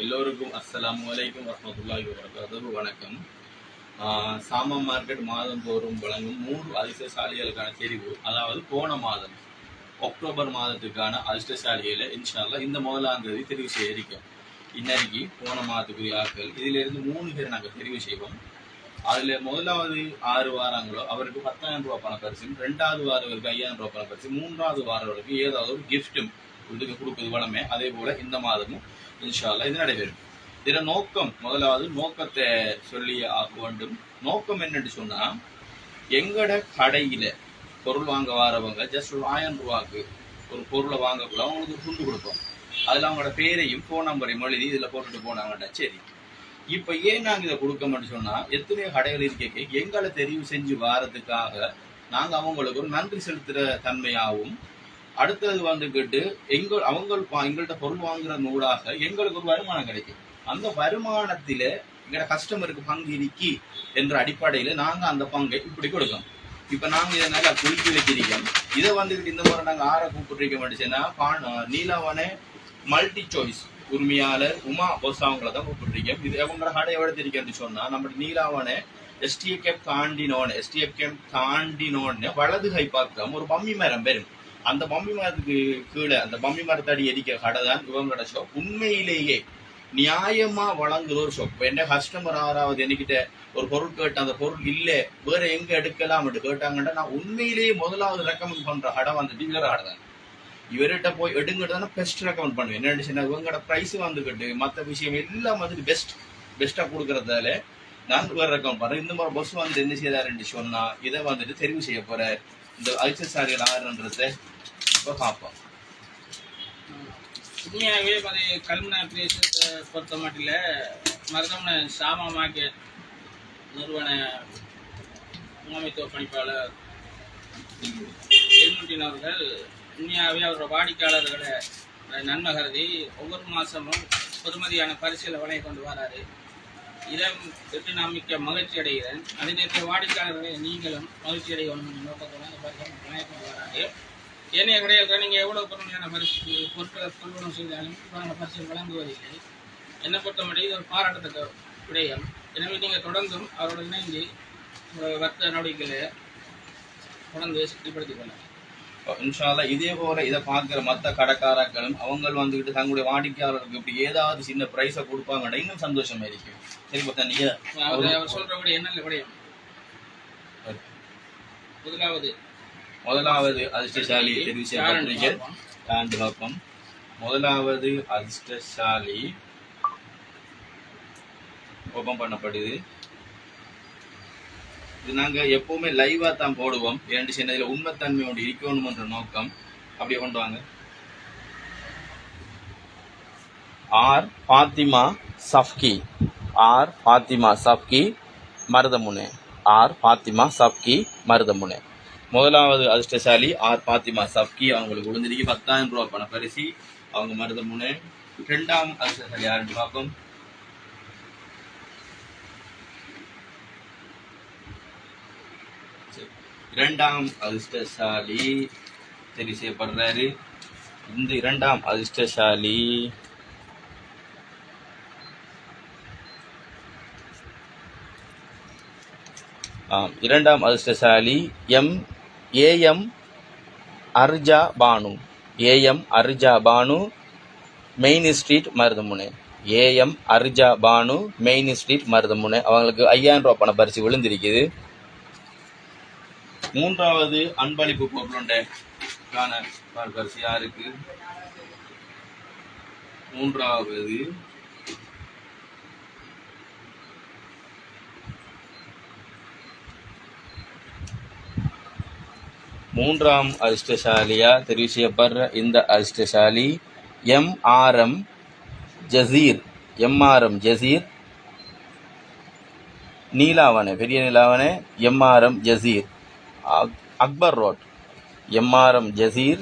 எல்லோருக்கும் அஸ்லாம் வலைக்கும் வரமத்துல்லாஹி வபரகாத்துஹு. வணக்கம். ஆஹ் சாமா மார்க்கெட் மாதந்தோறும் வழங்கும் மூன்று அதிர்ஷ்டசாலிகளுக்கான தெரிவு அதாவது போன மாதம் அக்டோபர் மாதத்துக்கான அதிர்ஷ்டசாலிகளை இன்ஷால்லா இந்த முதலாம் தேதி தெரிவு செய்ய இருக்கோம். இன்னைக்கு போன மாதத்துக்குரிய ஆட்கள் இதிலிருந்து மூணு பேர் நாங்கள் தெரிவு செய்வோம். அதில் முதலாவது ஆறு வாரங்களோ அவருக்கு பத்தாயிரம் ரூபாய் பண பரிசும் ரெண்டாவது வாரவருக்கு ஐயாயிரம் ரூபாய் பண பரிசு மூன்றாவது வாரவருக்கு ஏதாவது ஒரு கிஃப்ட்டும் இதுக்கு கொடுப்பது வளமே அதே போல இந்த மாதமும் இன்ஷால்லா இது நடைபெறும். இதன் நோக்கம் முதலாவது நோக்கத்தை சொல்லி ஆக வேண்டும். நோக்கம் என்னன்னு சொன்னா எங்கட கடையில பொருள் வாங்க வாரவங்க ஜஸ்ட் ஒரு ஆயிரம் ரூபாய்க்கு ஒரு பொருளை வாங்கக்குள்ள அவங்களுக்கு ஒரு துண்டு கொடுப்போம். அதில் அவங்களோட பேரையும் ஃபோன் நம்பரையும் எழுதி இதில் போட்டுட்டு போனாங்கடா சரி. இப்போ ஏன் நாங்கள் இதை கொடுக்கோம்னு சொன்னால் எத்தனையோ கடைகள் இருக்க எங்களை தெரிவு செஞ்சு வாரத்துக்காக நாங்கள் அவங்களுக்கு ஒரு நன்றி செலுத்துகிற தன்மையாகவும் அடுத்தது வந்துக்கிட்டு எங்க அவங்க எங்கள்கிட்ட பொருள் வாங்குற நூலாக எங்களுக்கு ஒரு வருமானம் கிடைக்கும். அந்த வருமானத்தில எங்களோட கஸ்டமருக்கு பங்கு இருக்கி என்ற அடிப்படையில நாங்க அந்த பங்கை இப்படி கொடுக்கணும். இப்ப நாங்க இதை நல்லா குலுக்கி வச்சிருக்கோம். இதை வந்துகிட்டு இந்த முறை நாங்க ஆற கூப்பிட்டுருக்க மாட்டேச்சுன்னா நீலாவனே மல்டி சாய்ஸ் உரிமையாளர் உமா பொஸ் அவங்கள தான் கூப்பிட்டுருக்கோம். இது அவங்களோட கடை எவ்வளவு தெரியும்னு சொன்னா நம்ம நீலாவனே எஸ்டிஎஃப்கேம் தாண்டினோன்னு எஸ்டிஎஃப்கேம் தாண்டினோன்னு வலது கை பக்கம் ஒரு பம்மி மரம் பெரும் அந்த பம்பி மரத்துக்கு கீழே அந்த பம்பி மரத்தடி எரிக்கிற கடை தான் இவங்களோட ஷாப் உண்மையிலேயே நியாயமா வழங்குற ஒரு ஷாப் என்ன கஸ்டமர் ஆறாவது என்கிட்ட ஒரு பொருள் கேட்டேன். அந்த பொருள் இல்ல. வேற எங்க எடுக்கலாம் அப்படி கேட்டாங்கன்னா நான் உண்மையிலேயே முதலாவது ரெக்கமெண்ட் பண்ற கடை வந்துட்டு இவர கடை தான். இவர்கிட்ட போய் எடுங்கிட்டு தானே பெஸ்ட் ரெக்கமெண்ட் பண்ணுவேன். என்ன சொன்னா இவங்களோட ப்ரைஸ் வந்துக்கிட்டு மற்ற விஷயம் எல்லாம் வந்துட்டு பெஸ்ட் பெஸ்டா கொடுக்கறதால நான் வேற ரெக்கமெண்ட் பண்றேன். இந்த மாதிரி பஸ் வந்து என்ன செய்தாருன்னு சொன்னா இதை வந்துட்டு தெரிவு செய்ய போறாரு. இந்த ஐசசாரிகள் ஆறுன்றத இப்போ பார்ப்போம். உண்மையாகவே அது கல்முனா பிரதேசத்தை பொறுத்த மட்டில் மருதமன சாமா மார்க்கெட் நிறுவன முகாமைத்துவ பணிப்பாளர் எல்முட்டின் அவர்கள் உண்மையாகவே அவரோட வாடிக்கையாளர்களை நன்மை கருதி ஒவ்வொரு மாதமும் பொதுமதியான பரிசுகளை வழங்கி கொண்டு வராரு. இதை பெற்று நான் மிக்க மகிழ்ச்சி அடைகிறேன். அதே நேரத்தில் வாடிக்கையாளர்களை நீங்களும் மகிழ்ச்சி அடைய வேண்டும் நோக்கத்தோட அந்த பரிசு ஏனைய கடையில் நீங்கள் எவ்வளோ பொறுமையான பரிசு பொருட்களை கொள்வனம் செய்தாலும் இவ்வாறான பரிசு வழங்குவதில்லை. என்னை பொறுத்தமட்டி இது ஒரு பாராட்டத்தக்க விடயம். எனவே நீங்கள் தொடர்ந்தும் அவரோட இணைந்து உங்கள் வர்த்தக நடவடிக்கைகளை தொடர்ந்து சக்திப்படுத்திக் கொள்ளலாம். இன்ஷால்லா இதே போல இதை பார்க்குற மற்ற கடைக்காரர்களும் அவங்க வந்துக்கிட்டு தங்களுடைய வாடிக்கையாளருக்கு இப்படி ஏதாவது சின்ன ப்ரைஸை கொடுப்பாங்கன்னா இன்னும் சந்தோஷமா இருக்கும். சரி பார்த்தா நீங்க சொல்கிறபடி என்ன விடயம் முதலாவது. முதலாவது அதிர்ஷ்டசாலி தெரிவு யாருன்னு செய்யப்பட்டிருக்க பார்ப்போம். தாண்டு பார்ப்போம். முதலாவது அதிர்ஷ்டசாலி. ஓபன் பண்ணப்படுது. இது நாங்க எப்போவுமே லைவாக தான் போடுவோம். ஏன்னு சொன்னதுல உண்மைத்தன்மையோடு இருக்கணுமன்ற நோக்கம் அப்படி கொண்டு வாங்க. R Fathima Safki. R Fathima Safki Marudhamunai. R Fathima Safki Marudhamunai. முதலாவது அதிர்ஷ்டசாலி ஆர் பாத்திமா சஃப்கி. அவங்களுக்கு விழுந்திருக்கு பத்தாயிரம் ரூபா பண பரிசு அவங்க மருதமுனை. ரெண்டாம் அதிர்ஷ்டசாலி யாருன்னு பார்ப்போம். இரண்டாம் அதிர்ஷ்டசாலி தெரிவு செய்யப்படுறாரு இந்த இரண்டாம் அதிர்ஷ்டசாலி ஆம் இரண்டாம் அதிர்ஷ்டசாலி M AM Arja Banu. AM Arja Banu main street Marudhamunai. AM Arja Banu main street Marudhamunai. அவங்களுக்கு ஐயாயிரம் ரூபா பண பரிசு விழுந்திருக்குது. மூன்றாவது அன்பளிப்பு பொருளுண்ட காண பரிசு யாருக்கு மூன்றாவது மூன்றாம் அதிர்ஷ்டசாலியா தெரிவு செய்யப்படுற இந்த அதிர்ஷ்டசாலி M R Jazeer MRM Jaseer Neelavanai பெரிய Neelavanai MRM Jaseer. Akbar road. MRM Jaseer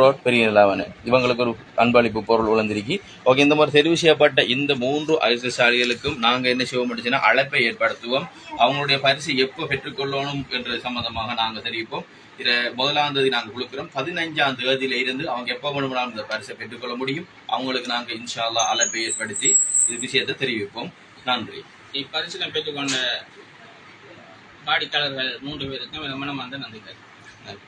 road பெரிய நிலாவனு இவங்களுக்கு ஒரு அன்பளிப்பு பொருள் விழுந்திருக்கு ஓகே இந்த மாதிரி தெரிவு செய்யப்பட்ட இந்த மூன்று அதிர்ஷ்டசாலிகளுக்கும் நாங்கள் என்ன செய்வோம் அப்படின்னா அழைப்பை ஏற்படுத்துவோம். அவங்களுடைய பரிசு எப்போ பெற்றுக்கொள்ளணும் என்ற சம்பந்தமாக நாங்கள் தெரிவிப்போம். இதை முதலாம் தேதி நாங்கள் கொடுக்குறோம். பதினஞ்சாம் தேதியில இருந்து அவங்க எப்போ வேணும்னாலும் இந்த பரிசை பெற்றுக்கொள்ள முடியும். அவங்களுக்கு நாங்கள் இன்ஷால்லா அழைப்பை ஏற்படுத்தி இது விஷயத்தை தெரிவிப்போம். நன்றி. இப்பரிசினை பெற்றுக்கொண்ட வாடிக்கையாளர்கள் மூன்று பேருக்கும் மனம் வந்து நன்றிகள். நன்றி.